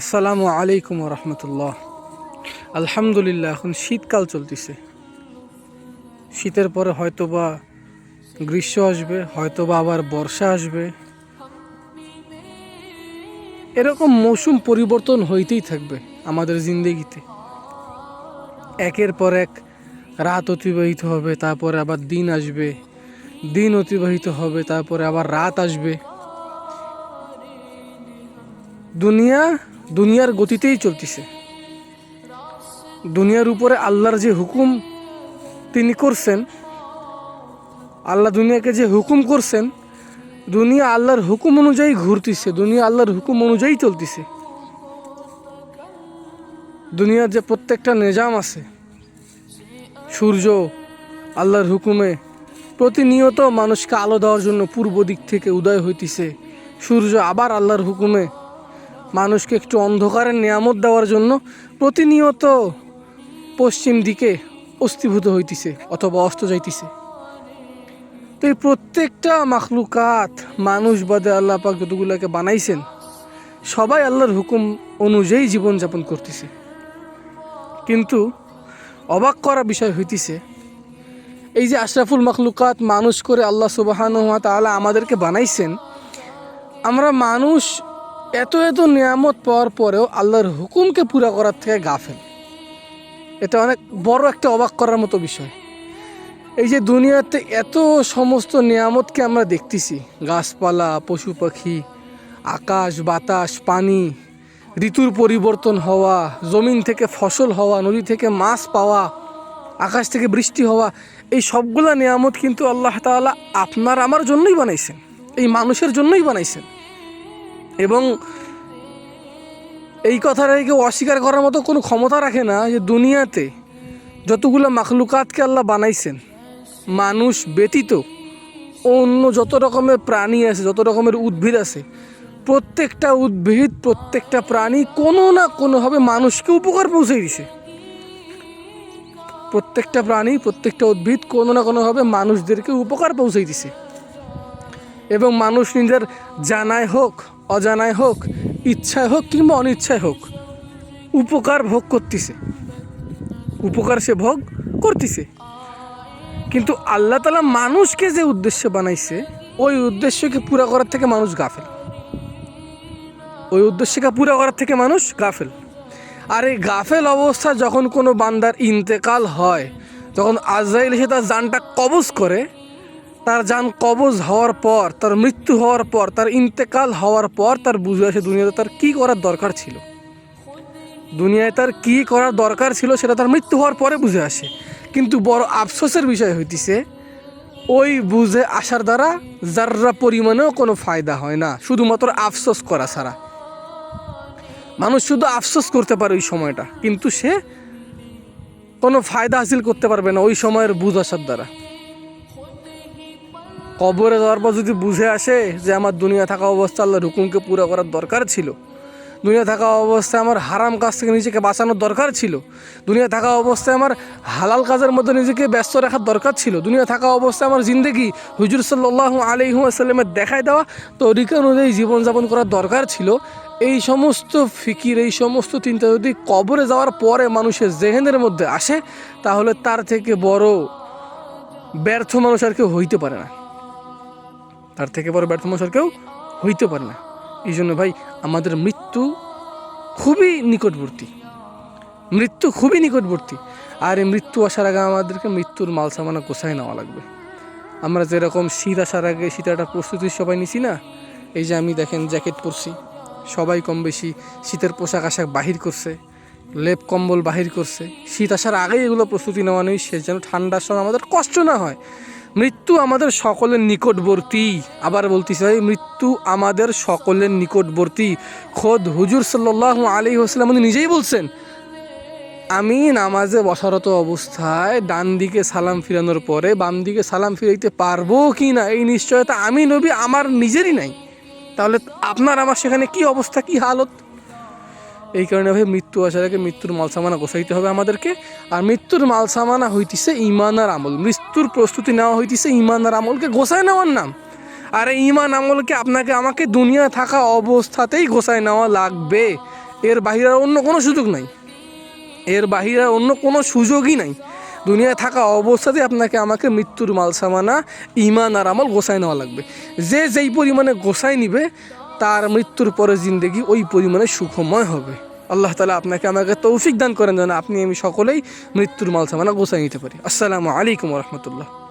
আসসালামু আলাইকুম রহমতুল্লাহ। আলহামদুলিল্লাহ, এখন শীতকাল চলতেছে। শীতের পরে হয়তোবা গ্রীষ্ম আসবে, হয়তোবা আবার বর্ষা আসবে। এরকম মৌসুম পরিবর্তন হইতেই থাকবে আমাদের জিন্দগিতে। একের পর এক রাত অতিবাহিত হবে, তারপরে আবার দিন আসবে, দিন অতিবাহিত হবে, তারপরে আবার রাত আসবে। দুনিয়া দুনিয়ার গতিতেই চলতেছে। দুনিয়ার উপরে আল্লাহর যে হুকুম তিনি করছেন, আল্লাহ দুনিয়াকে যে হুকুম করছেন, দুনিয়া আল্লাহর হুকুম অনুযায়ী ঘুরতেছে, দুনিয়া আল্লাহর হুকুম অনুযায়ী চলতেছে। দুনিয়ার যে প্রত্যেকটা নিজাম আছে, সূর্য আল্লাহর হুকুমে প্রতিনিয়ত মানুষকে আলো দেওয়ার জন্য পূর্ব দিক থেকে উদয় হইতেছে, সূর্য আবার আল্লাহর হুকুমে মানুষকে একটু অন্ধকারের নিয়ামত দেওয়ার জন্য প্রতিনিয়ত পশ্চিম দিকে অস্থিভূত হইতেছে অথবা অস্ত যাইতেছে। তো এই প্রত্যেকটা মাখলুকাত মানুষ বাদে আল্লাহ পাক যতগুলোকে বানাইছেন, সবাই আল্লাহর হুকুম অনুযায়ী জীবনযাপন করতেছে। কিন্তু অবাক করা বিষয় হইতেছে, এই যে আশরাফুল মাখলুকাত মানুষ করে আল্লাহ সুবাহান তাআলা আমাদেরকে বানাইছেন, আমরা মানুষ এত এত নিয়ামত পাওয়ার পরেও আল্লাহর হুকুমকে পুরা করার থেকে গাফেল। এটা অনেক বড় একটা অবাক করার মতো বিষয়। এই যে দুনিয়াতে এত সমস্ত নিয়ামতকে আমরা দেখতেছি। গাছপালা পশু পাখি আকাশ, বাতাস, পানি, ঋতুর পরিবর্তন হওয়া, জমিন থেকে ফসল হওয়া, নদী থেকে মাছ পাওয়া, আকাশ থেকে বৃষ্টি হওয়া, এই সবগুলা নিয়ামত কিন্তু আল্লাহ তাআলা আপনার আমার জন্যই বানাইছেন। এই মানুষের জন্যই বানাইছেন। এবং এই কথাটাকে অস্বীকার করার মতো কোনো ক্ষমতা রাখে না যে দুনিয়াতে যতগুলো মাখলুকাতকে আল্লাহ বানাইছেন, মানুষ ব্যতীত অন্য যত রকমের প্রাণী আছে, যত রকমের উদ্ভিদ আছে, প্রত্যেকটা উদ্ভিদ, প্রত্যেকটা প্রাণী কোনো না কোনোভাবে মানুষকে উপকার পৌঁছে দিছে। প্রত্যেকটা প্রাণী, প্রত্যেকটা উদ্ভিদ কোনো না কোনোভাবে মানুষদেরকে উপকার পৌঁছে দিছে। এবং মানুষ নিজের জানায় হোক অজানায় হোক, ইচ্ছায় হোক কিংবা অনিচ্ছায় হোক, উপকার ভোগ করতেছে। উপকার সে ভোগ করতেছে। কিন্তু আল্লাহ তালা মানুষকে যে উদ্দেশ্যে বানাইছে, ওই উদ্দেশ্যকে পুরা করার থেকে মানুষ গাফেল। ওই উদ্দেশ্যকে পুরা করার থেকে মানুষ গাফেল। আর এই গাফেল অবস্থা যখন কোনো বান্দার ইন্তেকাল হয় তখন আজরাইল এসে তার জানটা কবজ করে তার যান কবজ হওয়ার পর, তার মৃত্যু হওয়ার পর, তার ইন্তেকাল হওয়ার পর তার বুঝে আসে দুনিয়াতে তার কি করার দরকার ছিল। দুনিয়ায় তার কি করার দরকার ছিল সেটা তার মৃত্যু হওয়ার পরে বুঝে আসে। কিন্তু বড় আফসোসের বিষয় হইতেছে, ওই বুঝে আসার দ্বারা যার্রা পরিমাণেও কোনো ফায়দা হয় না, শুধুমাত্র আফসোস করা ছাড়া। মানুষ শুধু আফসোস করতে পারে ওই সময়টা, কিন্তু সে কোনো ফায়দা হাসিল করতে পারবে না ওই সময়ের বুঝ আসার দ্বারা। কবরে যাওয়ার পর যদি বুঝে আসে যে আমার দুনিয়া থাকা অবস্থা আল্লাহ হুকুমকে পুরো করার দরকার ছিল, দুনিয়া থাকা অবস্থায় আমার হারাম কাজ থেকে নিজেকে বাঁচানোর দরকার ছিল, দুনিয়া থাকা অবস্থায় আমার হালাল কাজের মধ্যে নিজেকে ব্যস্ত রাখার দরকার ছিল, দুনিয়া থাকা অবস্থায় আমার জিন্দগি হুজুর সাল্লাহ আলিহাসাল্লামের দেখায় দেওয়া তরিকা অনুযায়ী জীবনযাপন করার দরকার ছিল। এই সমস্ত ফিকির, এই সমস্ত চিন্তা যদি কবরে যাওয়ার পরে মানুষের জেহেনের মধ্যে আসে, তাহলে তার থেকে বড় ব্যর্থ মানুষ আর কেউ হইতে পারে না। তার থেকে বড় ব্যর্থ মানুষ আর কেউ হইতে পারে না। এই জন্য ভাই, আমাদের মৃত্যু খুবই নিকটবর্তী। মৃত্যু খুবই নিকটবর্তী। আর এই মৃত্যু আসার আগে আমাদেরকে মৃত্যুর মাল সামানা গোছায় নেওয়া লাগবে। আমরা যেরকম শীত আসার আগে শীতের একটা প্রস্তুতি সবাই নিছি না? এই যে আমি দেখেন জ্যাকেট পরছি। সবাই কম বেশি শীতের পোশাক আশাক বাহির করছে, লেপ কম্বল বাহির করছে। শীত আসার আগেই এগুলো প্রস্তুতি নেওয়া নেই সে যেন ঠান্ডার সময় আমাদের কষ্ট না হয়। মৃত্যু আমাদের সকলের নিকটবর্তী। আবার বলতেছি ভাই, মৃত্যু আমাদের সকলের নিকটবর্তী। খোদ হুজুর সাল্লাহ আলী হোসলাম উনি নিজেই বলছেন, আমি নামাজে বসারত অবস্থায় ডান দিকে সালাম ফিরানোর পরে বাম দিকে সালাম ফিরাইতে পারব কি না? এই নিশ্চয়তা আমি নবী আমার নিজেরই নাই। তাহলে আপনার আমার সেখানে কি অবস্থা, কি হালত? এই কারণে ভাই মৃত্যু আসার আগে মৃত্যুর মালসামানা গোসাইতে হবে আমাদেরকে। আর মৃত্যুর মালসামানা হইতেছে ইমান আর আমল। মৃত্যুর প্রস্তুতি নেওয়া হইতেছে ইমান আর আমলকে গোসাই নেওয়ার নাম। আর এই ইমান আমলকে আপনাকে আমাকে দুনিয়া থাকা অবস্থাতেই গোসাই নেওয়া লাগবে। এর বাহিরে অন্য কোনো সুযোগ নাই। এর বাহিরে অন্য কোনো সুযোগই নাই। দুনিয়ায় থাকা অবস্থাতে আপনাকে আমাকে মৃত্যুর মালসামানা ইমান আর আমল গোসাই নেওয়া লাগবে। যে যেই পরিমাণে গোসাই নিবে তার মৃত্যুর পরে জিন্দগি ওই পরিমাণে সুখময় হবে। আল্লাহ তালা আপনাকে আমাকে তৌফিক দান করেন যেন আপনি আমি সকলেই মৃত্যুর মালসামানা গোসাই নিতে পারি। আসসালামু আলাইকুম রহমতুল্লাহ।